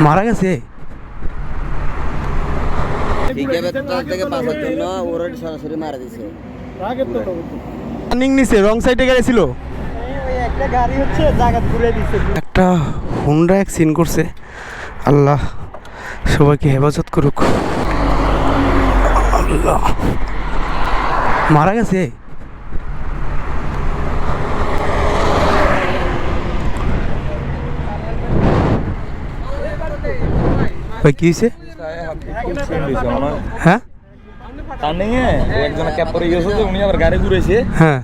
মারা গেছে? নিছে রং সাইডে গাড়ি ছিল একটা হুন্ডা এক সিন করছে। আল্লাহ, সবাইকে হেফাজত করুক। আল্লাহ। মারা গেছে? ভাই কি হয়েছে হ্যাঁ? টার্নিং এ একজন পরে গেছে উনি আবার গাড়ি ঘুরেছে হ্যাঁ।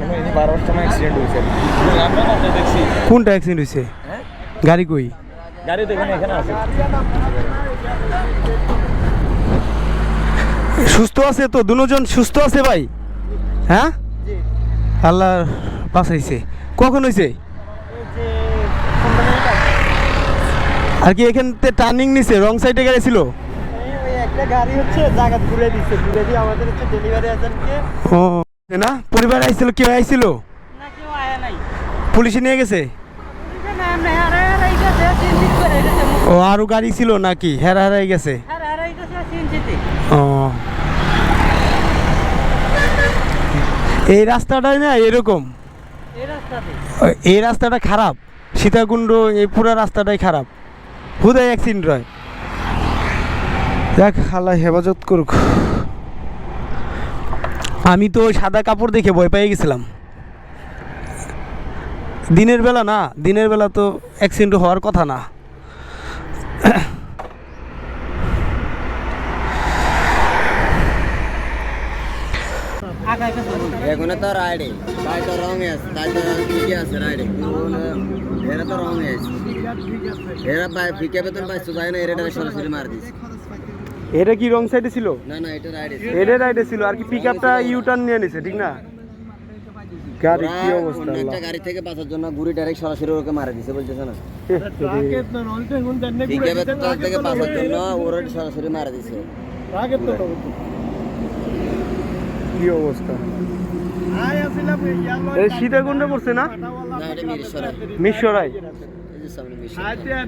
মনে হয় হয়েছে। কোনটা অ্যাক্সিডেন্ট হয়েছে হ্যাঁ? গাড়ি কই? গাড়ি এখানে আছে। সুস্থ আছে তো? দুজন সুস্থ আছে ভাই? হ্যাঁ? আল্লাহ বাঁচাইছে। কখন হয়েছে আর কি এখান থেকে টার্নিং নিছে? রং সাইডে গাড়ি ছিল একটা গাড়ি হচ্ছে জায়গা ঘুরে দিচ্ছে ঘুরে দিয়ে আমাদের হচ্ছে ডেলিভারি এজেন্টকে ও না? পরিবার আইছিল কেউ আইছিল? না কেউ আয়া নাই। পুলিশে নিয়ে গেছে? ও আরও গাড়ি ছিল নাকি? হেরা হেরাই গেছে ও। এই রাস্তাটাই না এরকম? এই এই রাস্তাটা খারাপ। সীতাকুণ্ড এই পুরো রাস্তাটাই খারাপ। হুদায় অ্যাক্সিডেন্ট হয় দেখ, আল্লাহ হেফাজত করুক। আমি তো সাদা কাপড় দেখে ভয় পেয়ে গেছিলাম। দিনের বেলা না, দিনের বেলা তো অ্যাক্সিডেন্ট হওয়ার কথা না। এখন তো রাইডে তাই তো রঙে আছে তাই তো ঠিকই আছে রাইডে এরা তো রঙে আছে। এরা ফিকে বেতন পাইছো যায় না এরা সরাসরি মারা দিছে। এটা কি রং সাইডে ছিল? না না এটা রাইডে এটা রাইডে ছিল আর কি পিক আপটা ইউটার্ন নিয়ে নিছে ঠিক না? গাড়ি কি অবস্থা একটা গাড়ি থেকে বাঁচার জন্য ঘুরে ডাইরেক্ট সরাসরি ওকে মারা দিছে বলতেছে না? ফিকে থেকে বাঁচার জন্য ওরা সরাসরি মারা দিছে। কি অবস্থা? এই সীতাকুণ্ডে পড়ছে না? না মিশরাই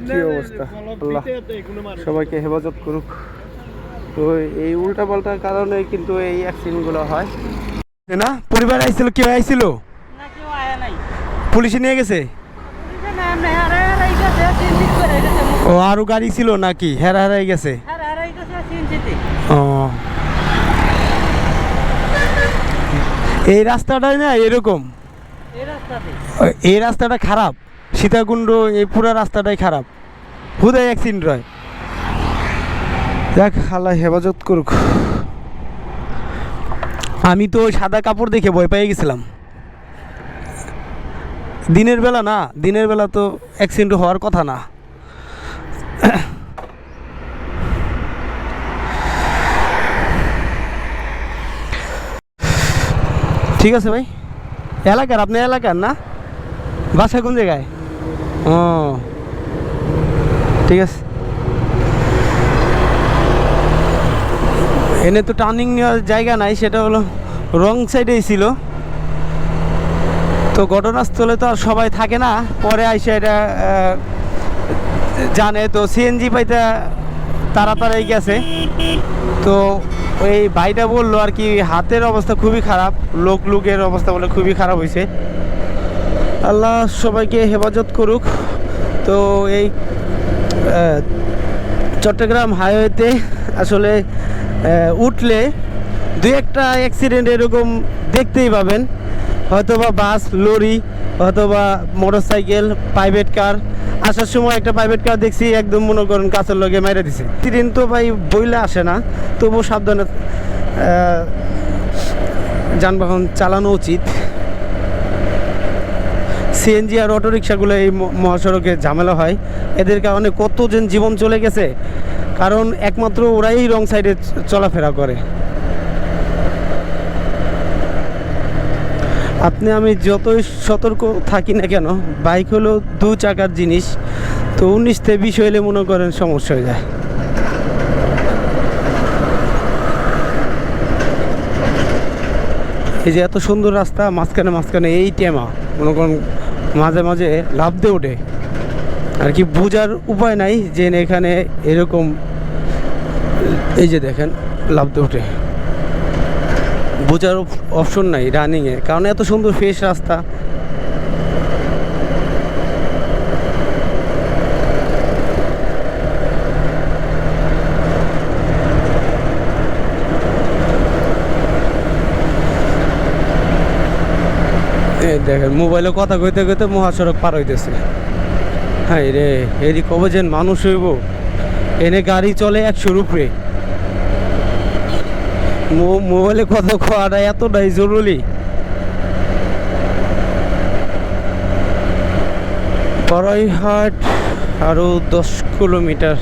কি অবস্থা? আল্লাহ সবাইকে হেফাজত করুক। তো এই উল্টা পাল্টার কারণে কিন্তু এই অ্যাক্সিডেন্টগুলো হয়। না পরিবার আইছিল কেউ আইছিল? পুলিশে নিয়ে গেছে? ও আরও গাড়ি ছিল নাকি? হেরা হেরাই গেছে? ও। এই রাস্তাটাই না এরকম। এই রাস্তাতে? ওই- এই রাস্তাটা খারাপ। সীতাকুণ্ড এই পুরো রাস্তাটাই খারাপ। হুদায় অ্যাক্সিডেন্ট হয় দেখ আল্লাহ হেফাজত করুক। আমি তো ওই সাদা কাপড় দেখে ভয় পেয়ে গেছিলাম। দিনের বেলা না দিনের বেলা তো অ্যাক্সিডেন্ট হওয়ার কথা না। ঠিক আছে ভাই। এলাকার আপনি এলাকার না? বাসা কোন জায়গায়? ও। ঠিক আছে। এনে তো টার্নিং নেওয়ার জায়গা নাই, সেটা হলো রং সাইডেই ছিল। তো ঘটনাস্থলে তো আর সবাই থাকে না, পরে আইসে এটা জানে। তো সিএনজি পাইতে তাড়াতাড়ি গেছে। তো ওই ভাইটা বলল আর কি, হাতের অবস্থা খুবই খারাপ, লোক লুকের অবস্থা বলে খুবই খারাপ হয়েছে আল্লাহ সবাইকে হেফাজত করুক। তো এই চট্টগ্রাম হাইওয়েতে আসলে উঠলে দু একটা অ্যাক্সিডেন্ট এরকম দেখতেই পাবেন। হয়তোবা বাস, লরি অথবা মোটর সাইকেল প্রাইভেট কার আসার সময় একটা প্রাইভেট কার দেখছি, একদম মনে করেন কাছের লগে মেরে দিছে। ট্রেন তো ভাই বইলে আসে না, তবুও সাবধানে যানবাহন চালানো উচিত। সিএনজি আর অটো রিক্সাগুলো এই মহাসড়কে ঝামেলা হয়। এদের কারণে কতজন জীবন চলে গেছে, কারণ একমাত্র ওরাই রং সাইডে চলাফেরা করে। আপনি, আমি যতই সতর্ক থাকি না কেন, বাইক হলো দু চাকার জিনিস। তো উনিশতে বিষ হইলে মনে করেন সমস্যা হয়ে যায়। এই যে এত সুন্দর রাস্তা, মাঝখানে মাঝখানে এই টেমা, মনে করেন মাঝে মাঝে লাভ দিয়ে ওঠে। আর কি বোঝার উপায় নাই যে এখানে এরকম, এই যে দেখেন লাভতে উঠে বোঝার অপশন নাই রানিংয়ে কারণ এত সুন্দর ফ্রেশ রাস্তা। দেখেন মোবাইলে কথা কইতে কইতে মহাসড়ক পার হইতেছে। হ্যাঁ রে এদি কবে যেন মানুষ হইব। এনে গাড়ি চলে একশোর উপরে। মো- মোবাইলে কথা খাওয়াটা এতটাই জরুরি। বারাইহাট আরও দশ কিলোমিটার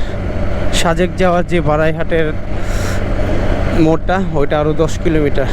সাজেক যাওয়ার যে বারাইহাটের মোড়টা, ওইটা আরও দশ কিলোমিটার।